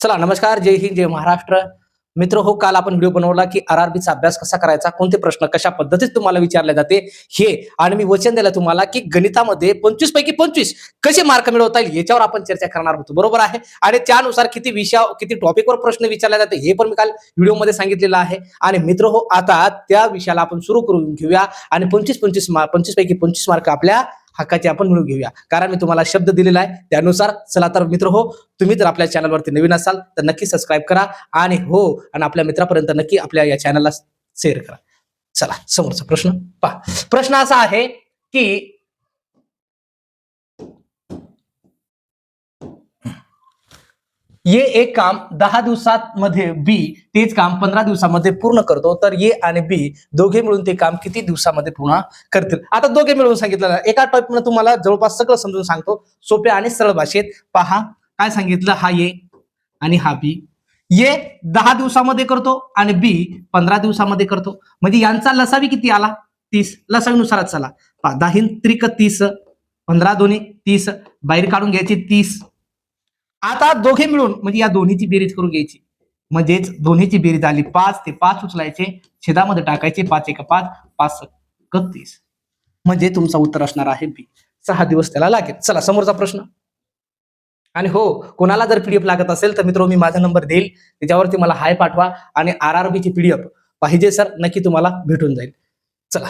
चला नमस्कार जय हिंद जय महाराष्ट्र. मित्र हो काल आपण व्हिडिओ बनवला की आरआरबीचा अभ्यास कसा करायचा कोणते प्रश्न कशा पद्धतीत तुम्हाला विचारले जाते हे आणि मी वचन दिलं तुम्हाला की गणितामध्ये पंचवीस पैकी पंचवीस कसे मार्क मिळवता येईल याच्यावर आपण चर्चा करणार होतो. बरोबर आहे? आणि त्यानुसार किती विषया किती टॉपिकवर प्रश्न विचारले जाते हे पण मी काल व्हिडिओमध्ये सांगितलेलं आहे. आणि मित्र हो आता त्या विषयाला आपण सुरू करून घेऊया. आणि पंचवीस पंचवीस मार्क पंचवीस पैकी पंचवीस मार्क आपल्या हक्काची आपण मिळवून घेऊया. कारण मी तुम्हाला शब्द दिलेला आहे त्यानुसार चला तर मित्र हो तुम्ही जर आपल्या चॅनलवरती नवीन असाल तर नक्की सबस्क्राईब करा आणि हो आणि आपल्या मित्रापर्यंत नक्की आपल्या या चॅनलला शेअर करा. चला समोरचा प्रश्न पहा. प्रश्न असा आहे की ये एक काम दहा दिवसात मध्ये बी तेच काम पंधरा दिवसामध्ये पूर्ण करतो तर ये आणि बी दोघे मिळून ते काम किती दिवसामध्ये पूर्ण करतील? आता दोघे मिळून सांगितलं एका टाईपनं तुम्हाला जवळपास सगळं समजून सांगतो. सोप्या आणि सरळ भाषेत पहा काय सांगितलं? हा ये आणि हा बी. ये दहा दिवसामध्ये करतो आणि बी पंधरा दिवसामध्ये करतो. म्हणजे यांचा लसावी किती आला? तीस. लसावीनुसारच चला. पहा दहा त्रिक तीस पंधरा दोन्ही तीस बाहेर काढून घ्यायची तीस. आता दोघे मिळून म्हणजे या दोन्हीची बेरीज करून घ्यायची. म्हणजेच दोन्हीची बेरीज आली पाच ते पाच उचलायचे छेदामध्ये टाकायचे पाच एक पाच पाच एकतीस. म्हणजे तुमचं उत्तर असणार आहे बी. सहा दिवस त्याला लागेल. चला समोरचा प्रश्न. आणि हो कोणाला जर पीडीएफ लागत असेल तर मित्र मी माझा नंबर देईल. त्याच्यावरती मला हाय पाठवा आणि आर आर बीची पीडीएफ पाहिजे सर नक्की तुम्हाला भेटून जाईल. चला.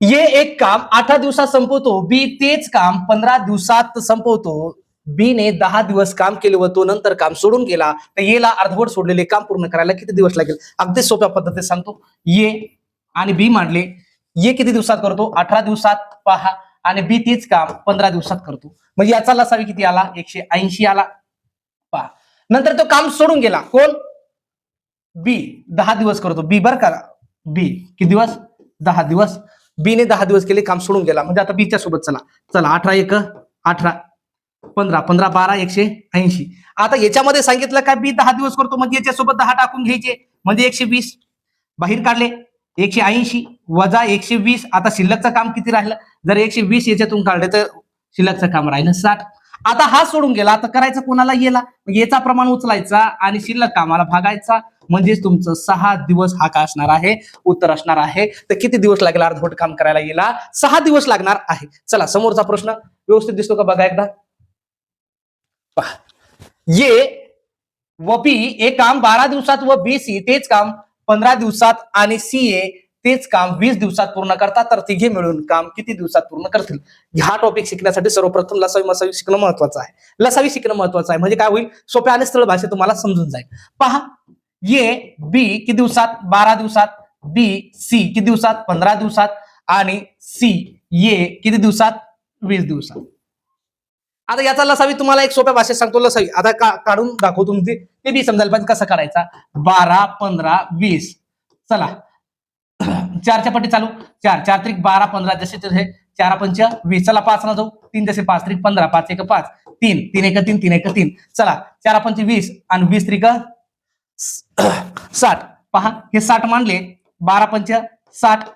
ये एक काम अठरा दिवसात संपवतो. बी तेच काम पंधरा दिवसात संपवतो. बी ने दहा दिवस काम केले व तो नंतर काम सोडून गेला. तर येला अर्धवट सोडलेले काम पूर्ण करायला किती दिवस लागेल? अगदी सोप्या पद्धतीने सांगतो. ये आणि बी मांडले. ये किती दिवसात करतो? अठरा दिवसात पहा. आणि बी तेच काम पंधरा दिवसात करतो. म्हणजे याचा लसावी किती आला? एकशे ऐंशी आला. पहा. नंतर तो काम सोडून गेला. कोण? बी. दहा दिवस करतो. बी बर का? बी. किती दिवस? दहा दिवस. बी ने दहा दिवस केले काम सोडून गेला. म्हणजे आता बीच्या सोबत चला. चला अठरा एक अठरा. पंधरा पंधरा बारा एकशे ऐंशी. आता याच्यामध्ये सांगितलं काय? बी दहा दिवस करतो म्हणजे याच्यासोबत दहा टाकून घ्यायचे. म्हणजे एकशे वीस. बाहेर काढले. एकशे ऐंशी वजा एकशे वीस. आता शिल्लकचं काम किती राहिलं? जर एकशे वीस याच्यातून काढले तर शिल्लकचं काम राहिलं साठ. आता हा सोडून गेला. आता करायचं कोणाला येला? याचा प्रमाण उचलायचा आणि शिल्लक कामाला भागायचा. म्हणजेच तुमचं सहा दिवस हा का असणार आहे? उत्तर असणार आहे. तर किती दिवस लागेल अर्धवट काम करायला येला? सहा दिवस लागणार आहे. चला समोरचा प्रश्न व्यवस्थित दिसतो का बघा एकदा? पहा. ये व बी हे काम बारा दिवसात व बी सी तेच काम पंधरा दिवसात आणि सी ए तेच काम वीस दिवसात पूर्ण करतात. तर तिघे मिळून काम किती दिवसात पूर्ण करतील? हा टॉपिक शिकण्यासाठी सर्वप्रथम लसावी मसावी शिकणं महत्वाचं आहे. लसावी शिकणं महत्वाचं आहे. म्हणजे काय होईल? सोप्या आणि सरळ भाषेत तुम्हाला समजून जाईल. पहा. ये बी किती दिवसात? बारा दिवसात. बी सी किती दिवसात? पंधरा दिवसात. आणि सी ये किती दिवसात? वीस दिवसात. आता याचा लसावी तुम्हाला एक सोप्या भाषेत सांगतो लसावी. आता का काढून दाखवतो तुमचे ते बी समजायला पाहिजे कसं करायचा? बारा पंधरा वीस. चला. चारच्या पट्टी चालू. चार. चार त्रिक बारा पंधरा जसे तसे चार पंच वीस. चला पाच ना जाऊ. तीन जसे पाच त्रिक पंधरा पाच एक पाच. तीन. तीन एक तीन तीन एक तीन. चला. चार पंच वीस आणि वीस त्रिक साठ. पहा हे साठ मांडले. बारा पंच साठ.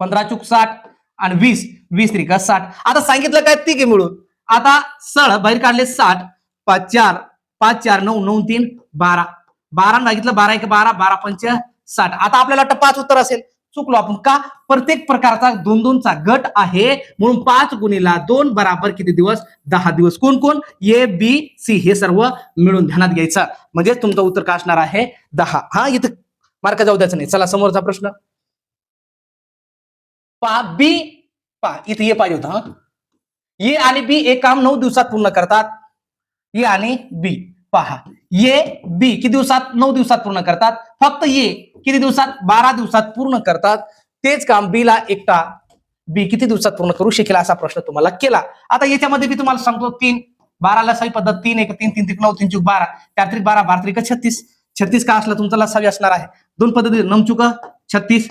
पंधरा चूक साठ आणि वीस. वीस त्रिक साठ. आता सांगितलं काय? तिघे मिळून आता सळ बाहेर काढले साठ पाच चार पाच चार नऊ नऊ तीन बारा. बारा मागितलं बारा एक बारा बारा पंच साठ. आता आपल्याला वाटतं पाच उत्तर असेल. चुकलो आपण का? प्रत्येक प्रकारचा दोन दोनचा गट आहे. म्हणून पाच गुणीला दोन बराबर किती दिवस? दहा दिवस. कोण कोण? ए बी सी हे सर्व मिळून ध्यानात घ्यायचं. म्हणजे तुमचं उत्तर का असणार आहे? दहा. हा इथं मार्क जाऊ द्यायचं नाही. चला समोरचा प्रश्न. पा बी पहा इथे ये पाहिजे होता ए ये आणि बी एक काम नऊ दिवसात पूर्ण करतात. ए आणि बी. पहा ये बी किती दिवसात? नऊ दिवसात पूर्ण करतात. फक्त ये किती दिवसात? बारा दिवसात पूर्ण करतात. तेच काम बी ला एकटा बी किती दिवसात पूर्ण करू शकेल असा प्रश्न तुम्हाला केला. आता याच्यामध्ये मी तुम्हाला सांगतो तीन बाराला सही पद्धत तीन एक तीन तीन त्रिक नऊ तीन चुक बारा. चार त्रिक बारा बारा त्रिक छत्तीस. छत्तीस का असला तुमचा लसावी असणार आहे. दोन पद्धती नऊ चुक छत्तीस.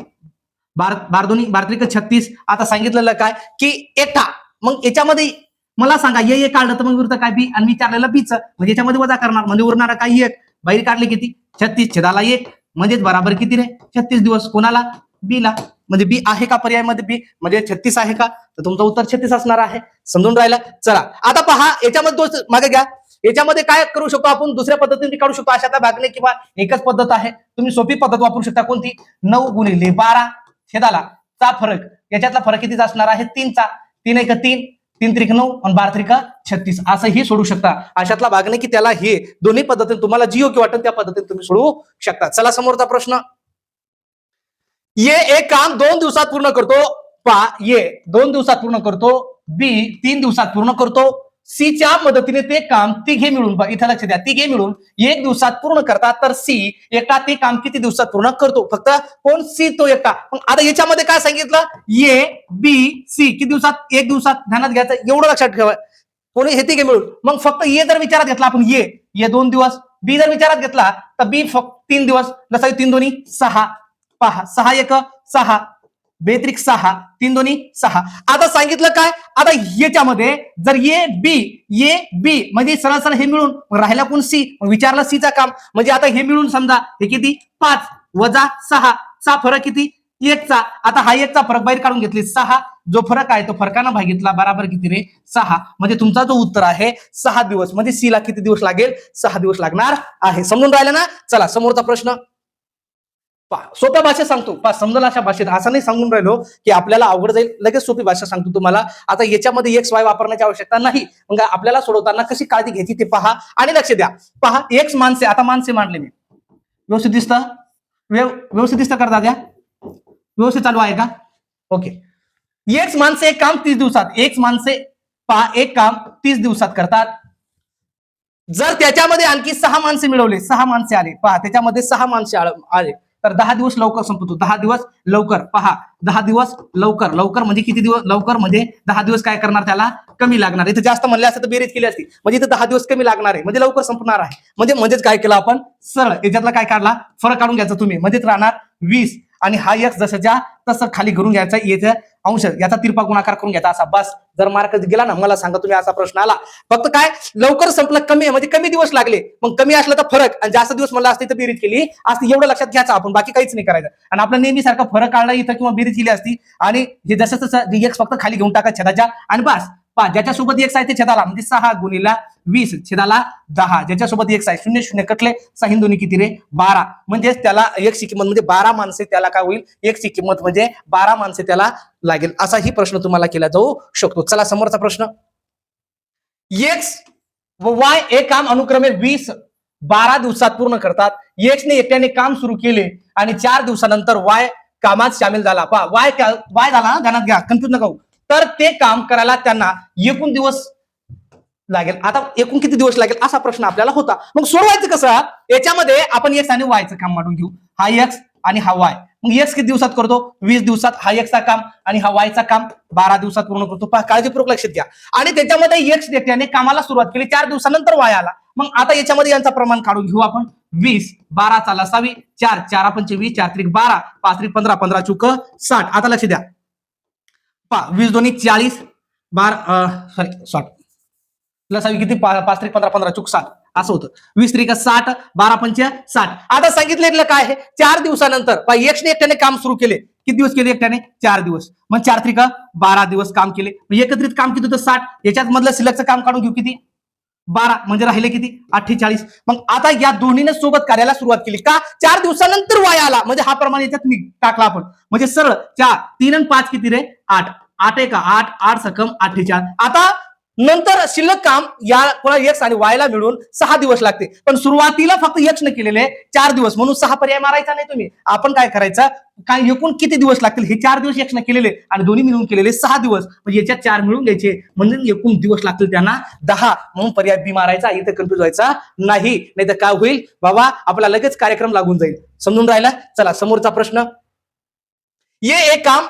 बार बारदोनी दोन्ही त्रिक छत्तीस. आता सांगितलेलं काय? की एकटा. मग याच्यामध्ये मला सांगा ये एक काढलं तर मग उरतं काय बी? आणि विचारलेलं बीच. म्हणजे याच्यामध्ये वजा करणार म्हणजे उरणार काय एक. बाहेर काढले किती? छत्तीस छेदाला एक. म्हणजेच बराबर किती रे? छत्तीस दिवस. कोणाला? बी ला म्हणजे बी आहे का पर्यायमध्ये बी? म्हणजे छत्तीस आहे का? तर तुमचं उत्तर छत्तीस असणार आहे. समजून राहिलं? चला. आता पहा याच्यामध्ये दोन मागे घ्या. याच्यामध्ये काय करू शकतो आपण? दुसऱ्या पद्धतीने काढू शकतो. अशा भागणे किंवा एकच पद्धत आहे. तुम्ही सोपी पद्धत वापरू शकता. कोणती? नऊ गुणिले बारा छेदाला. चा फरक. याच्यातला फरक कितीचा असणार आहे? तीनचा. तीन एक तीन तीन त्रिक नऊ आणि बारा त्रिका छत्तीस. असंही सोडू शकता. अशातला भाग नाही की त्याला हे दोन्ही पद्धतीने तुम्हाला जी योग्य वाटेल त्या पद्धतीने तुम्ही सोडवू शकता. चला समोरचा प्रश्न. ये एक काम दोन दिवसात पूर्ण करतो. पा ये दोन दिवसात पूर्ण करतो. बी तीन दिवसात पूर्ण करतो. सी च्या मदतीने ते काम तिघे मिळून इथं लक्ष द्या तिघे मिळून एक दिवसात पूर्ण करतात. तर सी एकटा ते काम किती दिवसात पूर्ण करतो? फक्त कोण सी तो एकटा. मग आता याच्यामध्ये काय सांगितलं? ए बी सी किती दिवसात? एक दिवसात. ध्यानात घ्यायचं एवढं लक्षात ठेवा. कोणी हे तिघे मिळून. मग फक्त ए जर विचारात घेतला आपण ये ये दोन दिवस. बी जर विचारात घेतला तर बी फक्त तीन दिवस. जसा तीन दोन्ही? सहा. पहा. सहा एक सहा. बेत्रिक सहा तीन दोन्ही सहा. आता सांगितलं काय? आता याच्यामध्ये जर ये बी ये बी म्हणजे सरळ सरळ हे मिळून राहिला कोण सी विचारला सीचा काम. म्हणजे आता हे मिळून समजा हे किती? पाच. वजा सहा. चा फरक किती? एकचा आता हा एकचा फरक बाहेर काढून घेतली. सहा. जो फरक आहे तो फरकानं भागितला. बराबर किती रे? सहा. म्हणजे तुमचा जो उत्तर आहे सहा दिवस. म्हणजे सी ला किती दिवस लागेल? सहा दिवस लागणार आहे. समजून राहिलं ना? चला समोरचा प्रश्न. सोप्या भाषेत सांगतो. पहा समजा अशा भाषेत. असं नाही सांगून राहिलो की आपल्याला अवघड जाईल लगेच सोपी भाषा सांगतो तुम्हाला. आता याच्यामध्ये एक्स वाय वापरण्याची आवश्यकता नाही. मग आपल्याला सोडवताना कशी काळजी घ्यायची ते पहा आणि लक्ष द्या. पहा एक्स माणसे आता माणसे मांडले मी. व्यवस्थित दिसतं? व्यव व्यवस्थित दिसतं करता द्या व्यवस्थित चालू आहे का? ओके एक्स माणसे एक काम तीस दिवसात. एक्स माणसे पहा एक काम तीस दिवसात करतात. जर त्याच्यामध्ये आणखी सहा माणसे मिळवले सहा माणसे आले. पहा त्याच्यामध्ये सहा माणसे आले. तर दहा दिवस लवकर संपतो. दहा दिवस लवकर. पहा दहा दिवस लवकर. लवकर म्हणजे किती दिवस? लवकर म्हणजे दहा दिवस काय करणार त्याला? कमी लागणार. इथे जास्त म्हणले असते तर बेरीज केली असती. म्हणजे इथे दहा दिवस कमी लागणार आहे. म्हणजे लवकर संपणार आहे. म्हणजे म्हणजेच काय केलं आपण? सरळ. याच्यातला काय काढला? फरक काढून घ्यायचा तुम्ही. म्हणजेच राहणार वीस. आणि हा एक जसंच्या तसं खाली घरून घ्यायचा. याचा अंश याचा तिरपा गुणाकार करून घ्यायचा असा. बस जर मार्क गेला ना मला सांगा तुम्ही असा प्रश्न आला. फक्त काय लवकर संपलं कमी आहे म्हणजे कमी दिवस लागले. मग कमी असलं तर फरक. आणि जास्त दिवस म्हणलं असते तर बेरीज केली. असती एवढं लक्षात घ्यायचं आपण बाकी काहीच नाही करायचं. आणि आपलं नेहमीसारखा फरक काढला इथं किंवा बेरीज केली असती. आणि हे जसं तसं एक्स फक्त खाली घेऊन टाका छेदाच्या. आणि बस. पहा ज्याच्यासोबत एक्स आहे ते छेदाला म्हणजे सहा गुणीला वीस छेदाला दहा. ज्याच्यासोबत एक्स आहे शून्य शून्य कटले सहा दोन्ही किती रे? बारा. म्हणजेच त्याला एक्सची किंमत म्हणजे बारा माणसे त्याला काय होईल? एक्सची किंमत म्हणजे बारा माणसे त्याला लागेल. असाही प्रश्न तुम्हाला केला जाऊ शकतो. चला समोरचा प्रश्न. एक्स व वाय हे काम अनुक्रमे वीस बारा दिवसात पूर्ण करतात. एक्सने एकट्याने काम सुरू केले आणि चार दिवसानंतर वाय कामात सामील झाला. पहा वाय वाय झाला ना? ध्यानात घ्या. कन्फ्युज नका तर ते काम करायला त्यांना एकूण दिवस लागेल. आता एकूण किती दिवस लागेल असा प्रश्न आपल्याला होता. मग सोडवायचं कसं? याच्यामध्ये आपण एक्स आणि वायचं काम मांडून घेऊ. हा एक्स आणि हा वाय मग एक्स किती दिवसात करतो? वीस दिवसात हा एक्सचा काम आणि हा वायचा काम. बारा दिवसात पूर्ण करतो. काळजीपूर्वक लक्षात घ्या. आणि त्याच्यामध्ये एक्स त्याने कामाला सुरुवात केली. चार दिवसानंतर वाय आला. मग आता याच्यामध्ये यांचं प्रमाण काढून घेऊ आपण. वीस बाराचा लसावी चार चार पंचवीस चार त्रिक बारा. पाच त्रिक पंधरा पंधरा चुक साठ. आता लक्ष द्या. वीस दोन्ही चाळीस बारा सॉरी सॉरी प्लस हवी किती? पाच त्रिक पंधरा पंधरा चुक साठ. असं होतं. वीस त्रिक साठ बारा पंच साठ. आता सांगितलेलं काय आहे? चार दिवसानंतर. एकशे एकट्याने काम सुरू केले. किती दिवस केले एकट्याने? चार दिवस. मग चार त्रिक बारा दिवस काम केले. एकत्रित काम किती होतं? साठ. याच्यात मधलं सिलकचं काम काढून घेऊ किती? बारा. म्हणजे राहिले किती? अठ्ठेचाळीस. मग आता या दोन्हीने सोबत कार्याला सुरुवात केली. का? चार दिवसानंतर वाया आला. म्हणजे हा प्रमाण याच्यात मी टाकला आपण. म्हणजे सरळ. चार. तीन आणि पाच किती रे? आठ. आठ एक आठ आठ सकम चार आता नंतर शिल्लक काम या कोणा एक्स आणि वायला मिळून सहा दिवस लागते. पण सुरुवातीला फक्त एक्स न केलेले चार दिवस. म्हणून सहा पर्याय मारायचा नाही तुम्ही. आपण काय करायचं? काय एकूण किती दिवस लागतील? हे चार दिवस एक्स न केलेले आणि दोन्ही मिळून केलेले सहा दिवस. म्हणजे याच्यात चार मिळून घ्यायचे. म्हणजे एकूण दिवस लागतील त्यांना दहा. म्हणून पर्याय बी मारायचा. इथे कन्फ्युज व्हायचा नाही. नाही तर काय होईल? बाबा आपला लगेच कार्यक्रम लागून जाईल. समजून राहिला? चला समोरचा प्रश्न. ये एक काम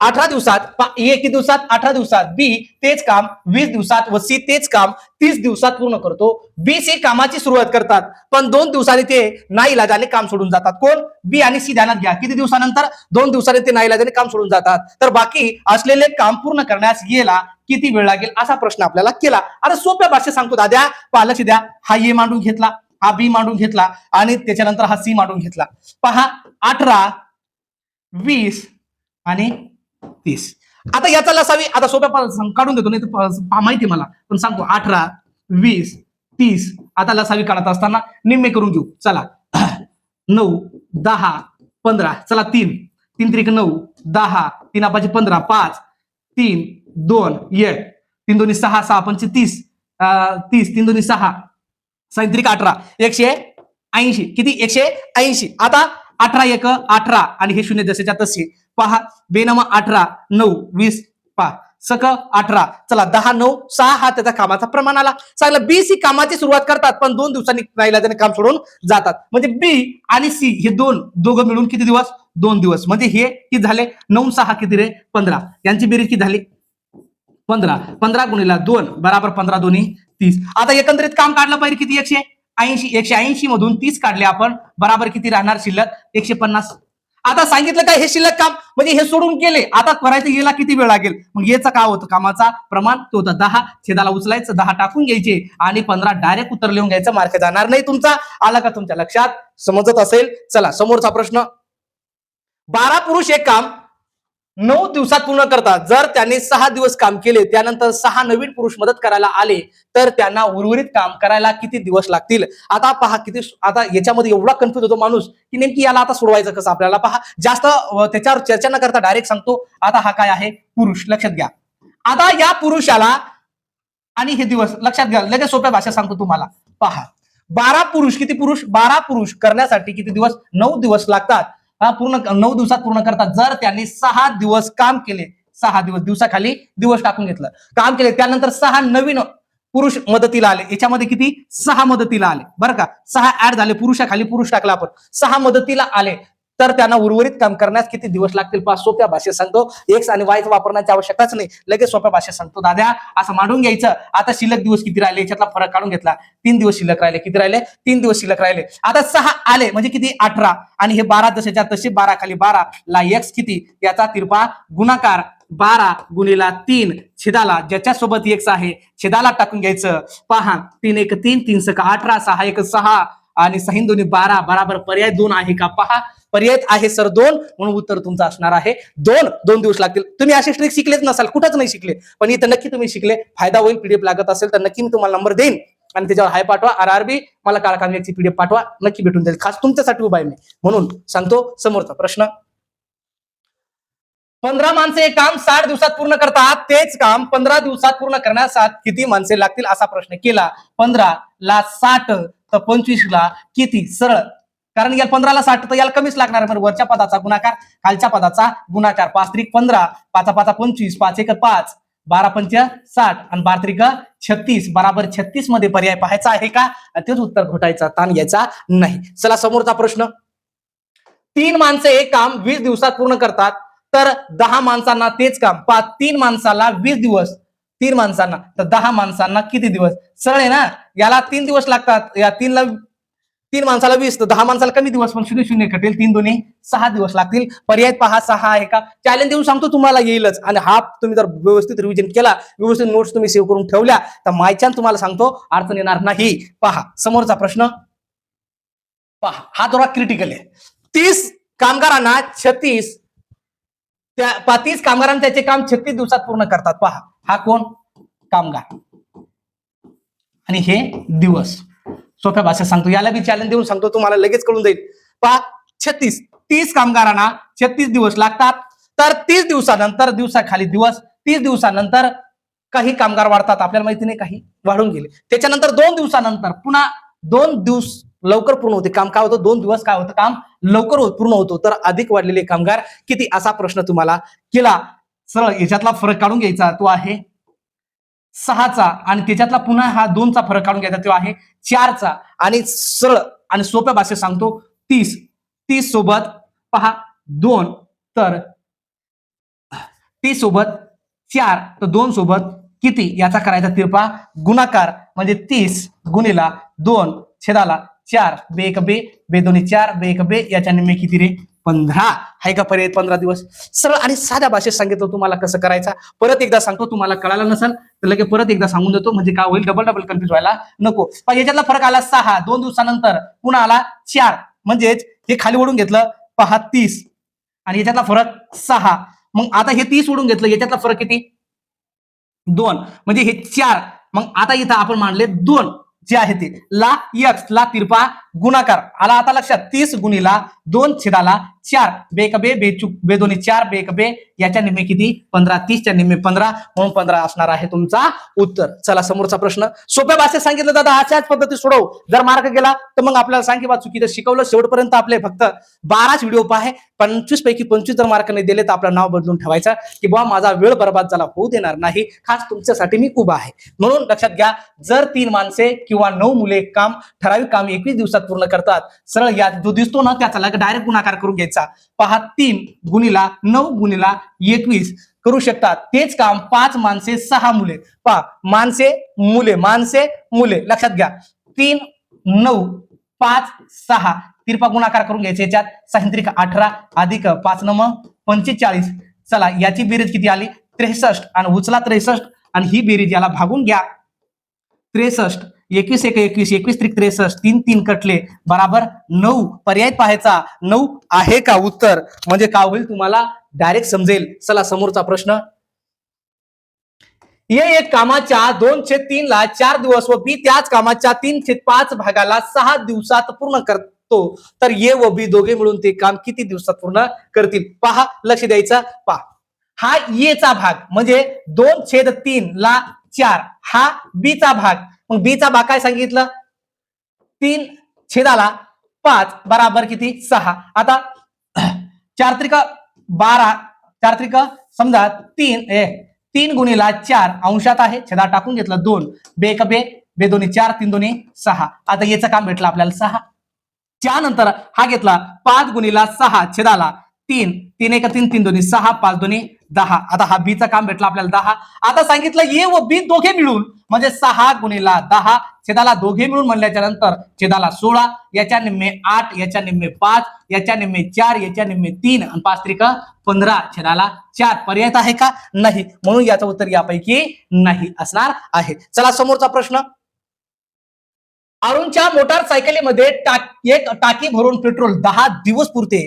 अठरा दिवसात एक ए किती दिवसात? अठरा दिवसात. बी तेच काम. वीस दिवसात व सी तेच काम. तीस दिवसात पूर्ण करतो. बी सी कामाची सुरुवात करतात. पण दोन दिवसांनी ते नाईलाजाने काम सोडून जातात. कोण? बी आणि सी ध्यानात घ्या. किती दिवसानंतर? दोन दिवसांनी ते नाईलाजाने काम सोडून जातात. तर बाकी असलेले काम पूर्ण करण्यास गेला किती वेळ लागेल असा प्रश्न आपल्याला केला. आता सोप्या भाषेत सांगतो दाद्या पालक द्या हा ए मांडून घेतला हा बी मांडून घेतला आणि त्याच्यानंतर हा सी मांडून घेतला. पहा अठरा वीस आणि तीस. आता याचा लसावी आता सोप्या काढून देतो नाही तर माहिती मला. पण सांगतो अठरा वीस तीस आता लसावी काढत असताना निम्मे करून घेऊ. चला. नऊ दहा पंधरा. चला तीन. तीन त्रिक नऊ दहा. तीन पाचशे पंधरा पाच. तीन दोन एक. तीन दोन्ही सहा सहा पंचे तीस. अं, तीस. तीन दोन्ही सहा. सायंत्रिक अठरा. एकशे ऐंशी. किती? एकशे ऐंशी. आता अठरा एक अठरा. आणि हे शून्य जसेच्या तसे. पहा. बेनामा अठरा नऊ वीस पहा. सक अठरा. चला दहा नऊ सहा हा त्याचा कामाचा प्रमाण आला. चांगलं बी सी कामाची सुरुवात करतात पण दोन दिवसांनी राहिला त्याने काम सोडून जातात. म्हणजे बी आणि सी हे दोन दोघं मिळून किती दिवस? दोन दिवस. म्हणजे हे किती झाले? नऊ सहा किती रे? पंधरा. यांची बेरीज किती झाली? पंधरा. पंधरा गुणीला दोन बराबर पंधरा दोन्ही तीस. आता एकंदरीत काम काढलं पाहिजे किती? एकशे ऐंशी. एकशे ऐंशी मधून तीस काढले आपण. बराबर किती राहणार शिल्लक? एकशे पन्नास. आता सांगितलं काय हे शिल्लक काम म्हणजे हे सोडून केले. आता करायचं याला किती वेळ लागेल? मग याचं काय होतं? कामाचा प्रमाण तो होता दहा छेदाला उचलायचं दहा टाकून घ्यायचे आणि पंधरा डायरेक्ट उत्तर लिहून घ्यायचं मार्क जाणार नाही तुमचा. आला का तुमच्या लक्षात? समजत असेल? चला समोरचा प्रश्न. बारा पुरुष एक काम नऊ दिवसात पूर्ण करतात. जर त्याने सहा दिवस काम केले त्यानंतर सहा नवीन पुरुष मदत करायला आले तर त्यांना उर्वरित काम करायला किती दिवस लागतील? आता पहा किती आता याच्यामध्ये एवढा कन्फ्युज होतो माणूस की नेमकी याला आता सोडवायचं कसं आपल्याला? पहा जास्त त्याच्यावर चर्चा न करता डायरेक्ट सांगतो आता हा काय आहे? पुरुष. लक्षात घ्या. आता या पुरुषाला आणि हे दिवस लक्षात घ्या लगेच सोप्या भाषेत सांगतो तुम्हाला. पहा. बारा पुरुष किती पुरुष? बारा पुरुष करण्यासाठी किती दिवस? नऊ दिवस लागतात. हा पूर्ण नऊ दिवसात पूर्ण करतात. जर त्यांनी सहा दिवस काम केले सहा दिवस दिवसाखाली दिवस टाकून घेतलं. काम केले त्यानंतर सहा नवीन पुरुष मदतीला आले. याच्यामध्ये किती? सहा मदतीला आले. बरं का? सहा ऍड झाले पुरुषाखाली पुरुष टाकला आपण. सहा मदतीला आले. तर त्यांना उर्वरित काम करण्यास किती दिवस लागतील पहा सोप्या भाषेत सांगतो. एक्स आणि वायच वापरण्याची आवश्यकताच नाही. लगेच सोप्या भाषेत सांगतो दाद्या असं मांडून घ्यायचं. आता शिल्लक दिवस किती राहिले? याच्यातला फरक काढून घेतला. तीन दिवस शिल्लक राहिले. किती राहिले? तीन दिवस शिल्लक राहिले. आता सहा आले म्हणजे किती? अठरा. आणि हे बारा दशेच्या तसे बारा खाली बारा. ला एक्स किती? याचा तिरपा गुणाकार बारा गुणिला तीन. छेदाला ज्याच्यासोबत एक्स आहे छेदाला टाकून घ्यायचं. पहा तीन एक तीन तीन सका अठरा सहा एक सहा. आणि सहीन दोन्ही बारा बराबर पर्याय दोन आहे का? पहा पर्याय आहे सर दोन म्हणून उत्तर तुमचं असणार आहे. दोन दोन दिवस लागतील. तुम्ही असे ट्रिक शिकलेच नसाल कुठंच नाही शिकले. पण इथं नक्की तुम्ही शिकले. फायदा होईल पीडीएफ लागत असेल तर नक्की मी तुम्हाला नंबर देईन. आणि त्याच्यावर हाय पाठवा. आर आर बी मला काळ पीडीएफ पाठवा. नक्की भेटून जाईल. खास तुमच्यासाठी उभा आहे मी. म्हणून सांगतो समोरचा प्रश्न. पंधरा माणसे हे काम साठ दिवसात पूर्ण करतात. तेच काम पंधरा दिवसात पूर्ण करण्यासाठी किती माणसे लागतील असा प्रश्न केला. पंधरा ला साठ तर पंचवीस ला किती? सरळ. कारण याला पंधराला साठ तर याला कमीच लागणार आहे. वरच्या पदाचा गुणाकार खालच्या पदाचा गुणाकार. पाच त्रिक पंधरा पाचा पाचा पंचवीस पाच एक पाच बारा पंच साठ आणि बारा त्रिक छत्तीस. बराबर छत्तीसमध्ये पर्याय पाहायचा आहे का? तेच उत्तर घोटायचा ताण घ्यायचा नाही. चला समोरचा प्रश्न. तीन माणसे एक काम वीस दिवसात पूर्ण करतात तर दहा माणसांना तेच काम. पाच तीन माणसाला वीस दिवस तीन माणसांना तर दहा माणसांना किती दिवस? सरळ आहे ना? याला तीन दिवस लागतात. या तीनला तीन माणसाला वीस दहा माणसाला कमी दिवस पण शून्य शून्य कटेल. तीन दोन्ही सहा दिवस लागतील. पर्याय पहा सहा आहे का? चॅलेंज देऊन सांगतो तुम्हाला येईलच. आणि हा तुम्ही जर व्यवस्थित रिव्हिजन केला व्यवस्थित नोट्स तुम्ही सेव्ह करून ठेवल्या तर मायच्यान तुम्हाला सांगतो अडचण येणार नाही. पहा समोरचा प्रश्न. पहा हा थोडा क्रिटिकल आहे. तीस कामगारांना छत्तीस त्या तीस कामगारांना त्याचे काम छत्तीस दिवसात पूर्ण करतात. पहा हा कोण? कामगार. आणि हे दिवस. सोप्या भाषेत सांगतो. याला बी चॅलेंज देऊन सांगतो तुम्हाला लगेच कळून जाईल. पहा छत्तीस. तीस कामगारांना छत्तीस दिवस लागतात. तर तीस दिवसानंतर दिवसाखाली दिवस तीस दिवसानंतर काही कामगार वाढतात. आपल्याला माहिती नाही काही वाढून गेले. त्याच्यानंतर दोन दिवसानंतर पुन्हा दोन दिवस लवकर पूर्ण होते. काम काय होतं? दोन दिवस काय होतं? काम लवकर हो- पूर्ण होतो. तर अधिक वाढलेले कामगार किती? असा प्रश्न तुम्हाला केला. सरळ याच्यातला फरक काढून घ्यायचा तो आहे. सहाचा आणि त्याच्यातला पुन्हा हा दोनचा फरक काढून घ्यायचा तो आहे चारचा. आणि सरळ आणि सोप्या भाषेत सांगतो तीस. तीस सोबत पहा दोन. तर तीस सोबत चार. तर दोन सोबत किती? याचा करायचा तिरपा गुणाकार. म्हणजे तीस गुणिला दोन छेदाला चार. बे एक बे बे दोन्ही चार बे एक बे याच्या निम्मे किती रे? पंधरा. आहे का पर्याय पंधरा दिवस? सरळ आणि साध्या भाषेत सांगितलं तुम्हाला कसं करायचा? परत एकदा सांगतो तुम्हाला कळालं नसेल तर लगेच परत एकदा सांगून देतो. म्हणजे काय होईल? डबल डबल कन्फ्युज व्हायला नको. पण याच्यातला फरक आला सहा. दोन दिवसानंतर पुन्हा आला चार. म्हणजेच हे खाली ओढून घेतलं पहा तीस. आणि याच्यातला फरक सहा. मग आता हे तीस ओढून घेतलं याच्यातला फरक किती? दोन. म्हणजे हे चार. मग आता इथं आपण मांडले दोन. जे आहे ते. ला यक्स. ला तिरपा गुणाकार. आला आता लक्षात. तीस गुणीला दोन छेदाला चार. बेक बे बेचूक बेदोनी चार बेक बे. याच्या निम्मे किती? पंधरा. तीसच्या निम्मे पंधरा. म्हणून पंधरा असणार आहे तुमचा उत्तर. चला समोरचा प्रश्न. सोप्या भाषेत सांगितलं दादा अशाच पद्धती सोडव. जर मार्क गेला तर मग आपल्याला सांगे बा चुकीचं शिकवलं शेवटपर्यंत आपले फक्त बाराच व्हिडिओ पाहे. पंचवीस पैकी पंचवीस जर मार्क नाही दिले तर आपलं नाव बदलून ठेवायचं. की बा माझा वेळ बर्बाद झाला होऊ देणार नाही. खास तुमच्यासाठी मी उभा आहे. म्हणून लक्षात घ्या जर तीन माणसे किंवा नऊ मुले काम ठराविक काम एकवीस दिवसात पूर्ण करतात. सरळ या जो दिसतो ना त्याचा लग डायरेक्ट गुणाकार करून घ्यायचा. पहा तीन गुणीला नऊ गुणीला एकवीस करू शकतात. तेच काम पाच माणसे सहा मुले. पहा माणसे मुले. माणसे मुले. लक्षात घ्या. तीन नऊ पाच सहा. तिरपा गुणाकार करून घ्यायचे याच्यात. साहित्रिक अठरा अधिक पाच नम पंचेचाळीस. चला याची बेरीज किती आली? त्रेसष्ट. आणि उचला त्रेसष्ट. आणि ही बेरीज याला भागून घ्या. त्रेसष्ट. एकवीस एक एकवीस एकवीस त्रिक त्रेसष्ट तीन तीन कटले. बराबर नऊ. पर्याय पाहायचा. नऊ आहे का उत्तर? म्हणजे का होईल तुम्हाला डायरेक्ट समजेल. चला समोरचा प्रश्न. ये एक कामाच्या दोन छेद तीन ला चार दिवस व बी त्याच कामाच्या तीन छेद पाच भागाला सहा दिवसात पूर्ण करतो. तर ये व बी दोघे मिळून ते काम किती दिवसात पूर्ण करतील? पहा लक्ष द्यायचं. पहा. हा ए चा भाग म्हणजे दोन छेद तीन ला चार. हा बी चा भाग. मग बी चा भाग काय सांगितलं? तीन छेदाला पाच बराबर किती? सहा. आता चारत्रिक बारा चारत्रिक समजा तीन ए तीन गुणीला चार अंशात आहे. छेदा टाकून घेतलं दोन. बे का बे बे दोन्ही चार तीन दोन्ही सहा. आता याचं काम भेटलं आपल्याला सहा. त्यानंतर हा घेतला पाच गुणीला सहा. छेदाला तीन. तीन एक तीन तीन दोन्ही सहा. पाच दोन्ही दहा. आता हा बीचं काम भेटलं आपल्याला दहा. आता सांगितलं ए व बी दोघे मिळून म्हणजे सहा गुणीला दहा. छेदाला दोघे मिळून म्हणल्याच्या नंतर छेदाला सोळा याच्या निम्मे आठ याच्या निम्मे पाच याच्या निम्मे चार याच्या निम्मे तीन. आणि पाच त्रिक पंधरा छेदाला चार. पर्याय आहे का? नाही. म्हणून याचं उत्तर यापैकी नाही असणार आहे. चला समोरचा प्रश्न. अरुणच्या मोटारसायकलीमध्ये टाक एक टाकी भरून पेट्रोल दहा दिवस पुरते.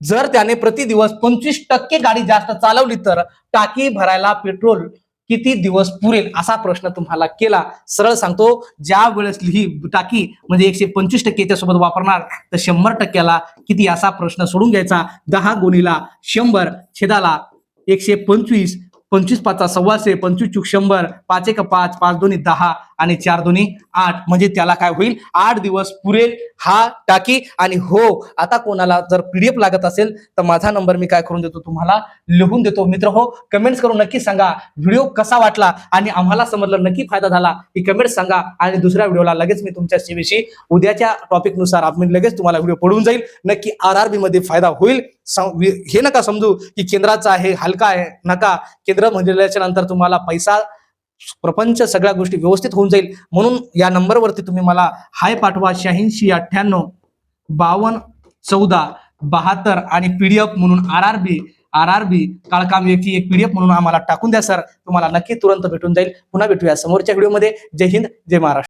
जर त्याने प्रति दिवस पंचवीस टक्के गाडी जास्त चालवली तर टाकी भरायला पेट्रोल किती दिवस पुरेल असा प्रश्न तुम्हाला केला. सरळ सांगतो ज्या वेळेस ही टाकी म्हणजे एकशे पंचवीस टक्के याच्यासोबत वापरणार तर शंभर टक्क्याला किती असा प्रश्न सोडून घ्यायचा? दहा गुणीला शंभर छेदाला एकशे पंचवीस पंचवीस पाचचा सव्वाशे पंचवीस चूक शंभर पाच एक पाच पाच दोन्ही दहा आणि चार दोन्ही आठ. म्हणजे त्याला काय होईल? आठ दिवस पुरेल हा टाकी. आणि हो आता कोणाला जर पीडीएफ लागत असेल तर माझा नंबर मी काय करून देतो तुम्हाला? लिहून देतो. मित्र हो कमेंट्स करून नक्की सांगा. व्हिडिओ कसा वाटला? आणि आम्हाला समजलं नक्की फायदा झाला ही कमेंट सांगा. आणि दुसऱ्या व्हिडिओला लगेच मी तुमच्या सेवेशी उद्याच्या टॉपिकनुसार आम्ही लगेच तुम्हाला व्हिडिओ पडून जाईल. नक्की आर आर बी मध्ये फायदा होईल. हे नका समजू की केंद्राचा आहे हलका आहे नका. केंद्र म्हणल्याच्या नंतर तुम्हाला पैसा प्रपंच सगळ्या गोष्टी व्यवस्थित होऊन जाईल. म्हणून या नंबरवरती तुम्ही मला हाय पाठवा शहाऐंशी अठ्ठ्याण्णव बावन्न चौदा बहात्तर आणि पीडीएफ म्हणून R R B R R B काळकाम व्यक्ती एक पीडीएफ म्हणून आम्हाला टाकून द्या सर. तुम्हाला नक्की तुरंत भेटून जाईल. पुन्हा भेटूया समोरच्या व्हिडिओमध्ये. जय हिंद जय महाराष्ट्र.